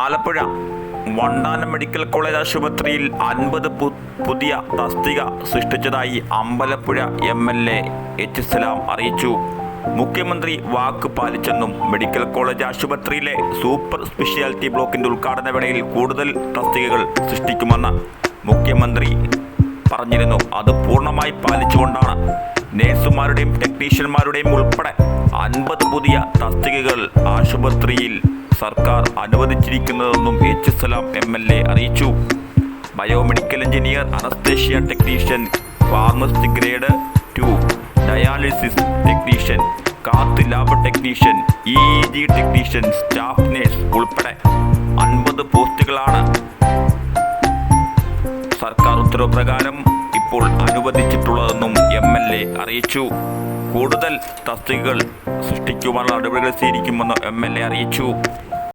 Alappuzha Vandanam medical college ആശുപത്രിയിൽ അൻപത് പുതിയ തസ്തിക സൃഷ്ടിച്ചതായി Ambalappuzha M L A H Salam അറിയിച്ചു. മുഖ്യമന്ത്രി വാക്ക് പാലിച്ചെന്നും മെഡിക്കൽ കോളേജ് ആശുപത്രിയിലെ സൂപ്പർ സ്പെഷ്യാലിറ്റി ബ്ലോക്കിന്റെ ഉദ്ഘാടന വേളയിൽ കൂടുതൽ തസ്തികകൾ സൃഷ്ടിക്കുമെന്ന് മുഖ്യമന്ത്രി പറഞ്ഞിരുന്നു. അത് പൂർണമായി പാലിച്ചുകൊണ്ടാണ് നേഴ്സുമാരുടെയും ടെക്നീഷ്യന്മാരുടെയും ഉൾപ്പെടെ അൻപത് പുതിയ തസ്തികകൾ ആശുപത്രിയിൽ സർക്കാർ അനുവദിച്ചിരിക്കുന്നതെന്നും H Salam M L A അറിയിച്ചു. Biomedical engineer anaesthesia technician pharmacy grade two dialysis technician cath lab technician E G technician staff nurse ഉൾപ്പെടെ അൻപത് പോസ്റ്റുകളാണ്. സർക്കാർ ഉത്തരവ് പ്രകാരം ഇപ്പോൾ അനുവദിച്ചിട്ടുള്ളതെന്നും എം എൽ എ അറിയിച്ചു. കൂടുതൽ തസ്തികകൾ സൃഷ്ടിക്കുവാനുള്ള നടപടികൾ സ്വീകരിക്കുമെന്ന് എം എൽ എ അറിയിച്ചു.